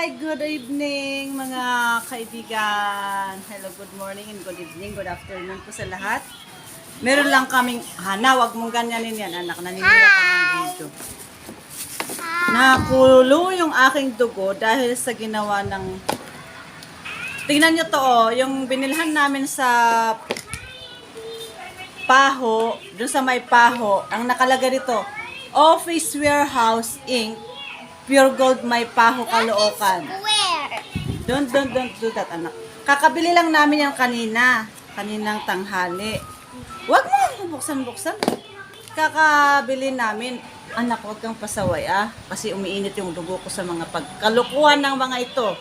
Hi, good evening mga kaibigan. Hello, good morning and good evening, good afternoon po sa lahat. Meron lang kaming, Hana, wag mong ganyanin yan, anak, naninira ka ng dito. Nakulo yung aking dugo dahil sa ginawa ng... Tingnan nyo to, oh, yung binilhan namin sa Paho, dun sa may Paho, ang nakalagay dito, Office Warehouse Inc. Pure Gold May Paho, Caloocan. Don't, don't, don't do that, anak. Kakabili lang namin yan kanina. Kaninang tanghali. Huwag mo buksan-buksan. Kakabili namin. Anak, huwag kang pasaway, ah. Kasi umiinit yung dugo ko sa mga pagkalukuhan ng mga ito.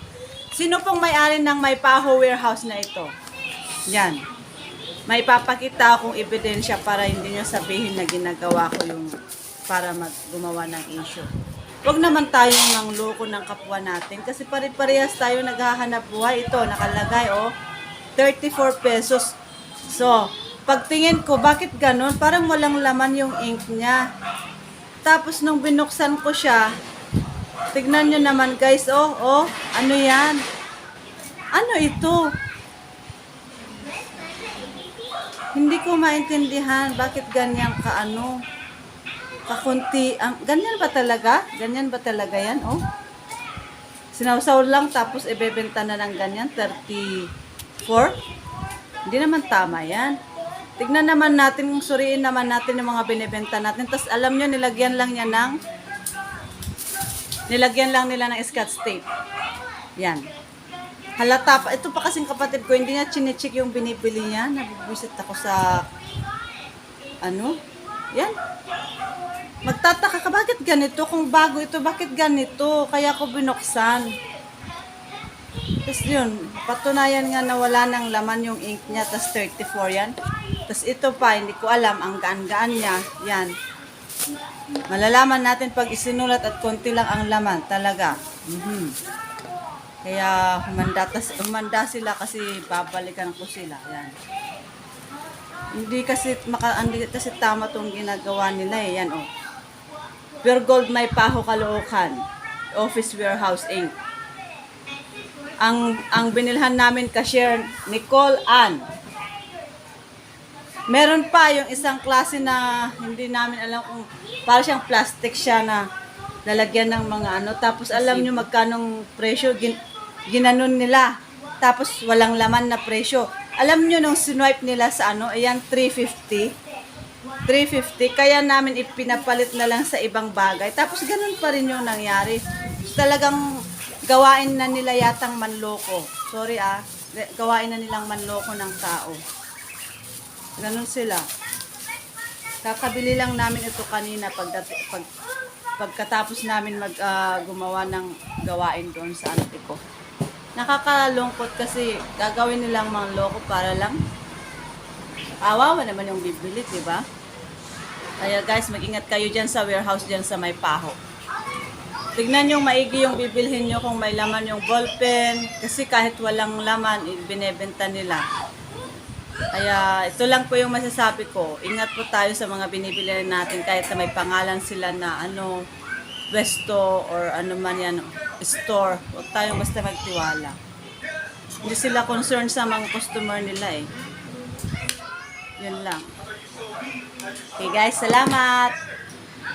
Sino pong may-ari ng may Paho warehouse na ito? Yan. May papakita akong ebidensya para hindi nyo sabihin na ginagawa ko yung para mag gumawa ng issue. Huwag naman tayong ng loko ng kapwa natin kasi pare-parehas tayo naghahanap buhay. Ito, nakalagay, oh, 34 pesos. So, pagtingin ko, bakit ganun? Parang walang laman yung ink niya. Tapos, nung binuksan ko siya, tignan nyo naman guys, oh, oh, ano yan? Ano ito? Hindi ko maintindihan bakit ganyan ka ano kakunti ang ganyan ba talaga? Ganyan ba talaga yan? Oh. Sinawsaw lang tapos ibebenta na ng ganyan 34. Hindi naman tama yan. Tignan naman natin, suriin naman natin yung mga binibenta natin. Tapos alam nyo, nilagyan lang niya ng nilagyan lang nila ng scotch tape. Yan. Halata pa. Ito pa kasing kapatid ko, hindi niya chinecheck yung binibili niya. Nabibisit ako sa ano? Yan. Magtataka ka, bakit ganito? Kung bago ito, bakit ganito? Kaya ko binuksan. Tapos yun, patunayan nga na wala nang laman yung ink niya, tapos 34 yan. Tapos ito pa, hindi ko alam, ang gaan-gaan niya, yan. Malalaman natin pag isinulat at konti lang ang laman, talaga. Mhm. Kaya humanda, tas, humanda sila kasi babalikan ko sila. Yan. Hindi kasi maka, hindi kasi tama tong ginagawa nila eh. Yan oh. Pure Gold May Paho Caloocan. Office Warehouse Inc. Ang ang binilhan namin cashier Nicole Ann. Meron pa yung isang klase na hindi namin alam kung para siyang plastic siya na lalagyan ng mga ano. Tapos alam nyo magkanong presyo, gin, ginanon nila. Tapos walang laman na presyo. Alam nyo nung sinwipe nila sa ano, ayan 350. 350, kaya namin ipinapalit na lang sa ibang bagay. Tapos ganun pa rin yung nangyari. Talagang gawain na nila yatang manloko. Sorry ah, gawain na nilang manloko ng tao. Ganun sila. Kakabili lang namin ito kanina pag, pag pagkatapos namin mag ah, gumawa ng gawain doon sa auntie ko. Nakakalungkot kasi gagawin nilang manloko para lang awawa naman yung bibili, di ba? Kaya guys, mag-ingat kayo dyan sa warehouse dyan sa may paho. Tignan yung maigi yung bibilhin nyo kung may laman yung ballpen. Kasi kahit walang laman, binebenta nila. Kaya ito lang po yung masasabi ko. Ingat po tayo sa mga binibili natin kahit na may pangalan sila na ano, Westo or ano man yan, store. Huwag tayong basta magtiwala. Hindi sila concerned sa mga customer nila eh. Yun lang. Okay guys, salamat!